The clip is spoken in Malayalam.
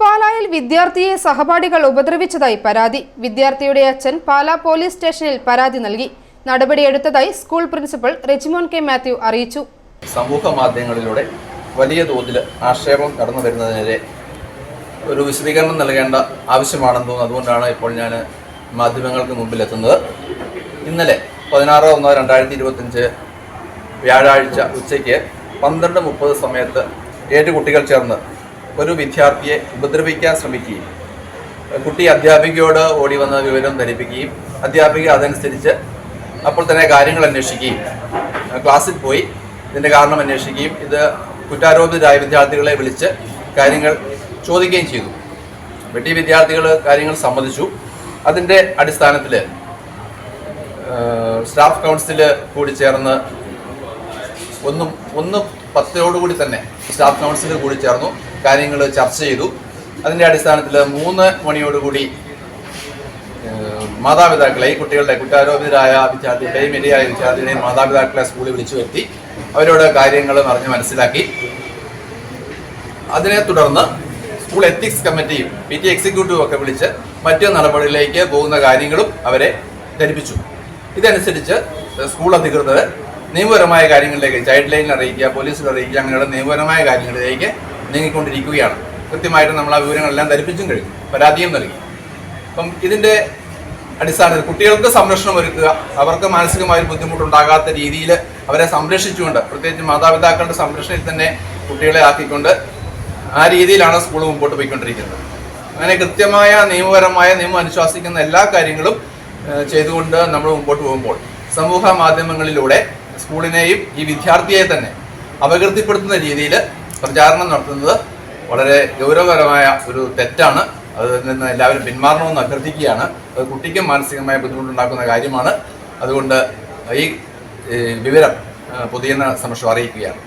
പാലായിൽ വിദ്യാർത്ഥിയെ സഹപാഠികൾ ഉപദ്രവിച്ചതായി പരാതി. വിദ്യാർത്ഥിയുടെ അച്ഛൻ പാലാ പോലീസ് സ്റ്റേഷനിൽ പരാതി നൽകി. നടപടിയെടുത്തതായി school principal Rejimon K Mathew അറിയിച്ചു. സമൂഹ മാധ്യമങ്ങളിലൂടെ വലിയ തോതിൽ ആക്ഷേപം കടന്നു വരുന്നതിനെതിരെ ഒരു വിശദീകരണം നൽകേണ്ട ആവശ്യമാണെന്ന് തോന്നുന്നു. അതുകൊണ്ടാണ് ഇപ്പോൾ ഞാൻ മാധ്യമങ്ങൾക്ക് മുമ്പിൽ എത്തുന്നത് ഇന്നലെ പതിനാറ് ഒന്ന് രണ്ടായിരത്തി ഇരുപത്തഞ്ച് വ്യാഴാഴ്ച ഉച്ചയ്ക്ക് പന്ത്രണ്ട് മുപ്പത് സമയത്ത് ഏഴ് കുട്ടികൾ ചേർന്ന് ഒരു വിദ്യാർത്ഥിയെ ഉപദ്രവിക്കാൻ ശ്രമിക്കുകയും കുട്ടി അധ്യാപികയോട് ഓടി വന്ന വിവരം ധരിപ്പിക്കുകയും അധ്യാപിക അതനുസരിച്ച് അപ്പോൾ തന്നെ കാര്യങ്ങൾ അന്വേഷിക്കുകയും ക്ലാസ്സിൽ പോയി ഇതിന്റെ കാരണം അന്വേഷിക്കുകയും ഇത് കുറ്റാരോപിതരായ വിദ്യാർത്ഥികളെ വിളിച്ച് കാര്യങ്ങൾ ചോദിക്കുകയും ചെയ്തു. വെട്ടി വിദ്യാർത്ഥികൾ കാര്യങ്ങൾ സമ്മതിച്ചു. അതിന്റെ അടിസ്ഥാനത്തിൽ സ്റ്റാഫ് കൗൺസിൽ കൂടി ചേർന്ന് ഒന്നും ഒന്ന് പത്തോടുകൂടി തന്നെ സ്റ്റാഫ് കൗൺസിൽ കൂടി ചേർന്നു. കാര്യങ്ങൾ ചർച്ച ചെയ്തു. അതിന്റെ അടിസ്ഥാനത്തിൽ മൂന്ന് മണിയോടുകൂടി മാതാപിതാക്കളെ കുട്ടികളുടെ കുറ്റാരോപിതരായ വിദ്യാർത്ഥികളുടെയും ഇരയായ വിദ്യാർത്ഥികളെയും മാതാപിതാക്കളെ സ്കൂളിൽ വിളിച്ചു വരുത്തി അവരോട് കാര്യങ്ങൾ പറഞ്ഞ് മനസ്സിലാക്കി. അതിനെ തുടർന്ന് സ്കൂൾ എത്തിക്സ് കമ്മിറ്റിയും പി ടി എക്സിക്യൂട്ടീവും ഒക്കെ വിളിച്ച് മറ്റു നടപടികളിലേക്ക് പോകുന്ന കാര്യങ്ങളും അവരെ ധരിപ്പിച്ചു. ഇതനുസരിച്ച് സ്കൂൾ അധികൃതർ നിയമപരമായ കാര്യങ്ങളിലേക്ക് ചൈൽഡ് ലൈനിൽ അറിയിക്കുക പോലീസിൽ അറിയിക്കുക അങ്ങനെയുള്ള നിയമപരമായ കാര്യങ്ങളിലേക്ക് നീങ്ങിക്കൊണ്ടിരിക്കുകയാണ് കൃത്യമായിട്ട് നമ്മൾ ആ വിവരങ്ങളെല്ലാം ധരിപ്പിച്ചും കഴിഞ്ഞു. പരാതിയും നൽകി. അപ്പം ഇതിന്റെ അടിസ്ഥാനത്തിൽ കുട്ടികൾക്ക് സംരക്ഷണം ഒരുക്കുക അവർക്ക് മാനസികമായ ഒരു ബുദ്ധിമുട്ടുണ്ടാകാത്ത രീതിയിൽ അവരെ സംരക്ഷിച്ചുകൊണ്ട് പ്രത്യേകിച്ച് മാതാപിതാക്കളുടെ സംരക്ഷണയിൽ തന്നെ കുട്ടികളെ ആക്കിക്കൊണ്ട് ആ രീതിയിലാണ് സ്കൂൾ മുമ്പോട്ട് പോയിക്കൊണ്ടിരിക്കുന്നത്. അങ്ങനെ കൃത്യമായ നിയമപരമായ നിയമം അനുശാസിക്കുന്ന എല്ലാ കാര്യങ്ങളും ചെയ്തുകൊണ്ട് നമ്മൾ മുമ്പോട്ട് പോകുമ്പോൾ സമൂഹ മാധ്യമങ്ങളിലൂടെ സ്കൂളിനെയും ഈ വിദ്യാർത്ഥിയെ തന്നെ അപകീർത്തിപ്പെടുത്തുന്ന രീതിയിൽ പ്രചാരണം നടത്തുന്നത് വളരെ ഗൗരവകരമായ ഒരു തെറ്റാണ്. അതിൽ നിന്ന് എല്ലാവരും പിന്മാറണമെന്ന് അഭ്യർത്ഥിക്കുകയാണ്. അത് കുട്ടിക്കും മാനസികമായ ബുദ്ധിമുട്ടുണ്ടാക്കുന്ന കാര്യമാണ്. അതുകൊണ്ട് ഈ വിവരം പുതിയ സമക്ഷം അറിയിക്കുകയാണ്.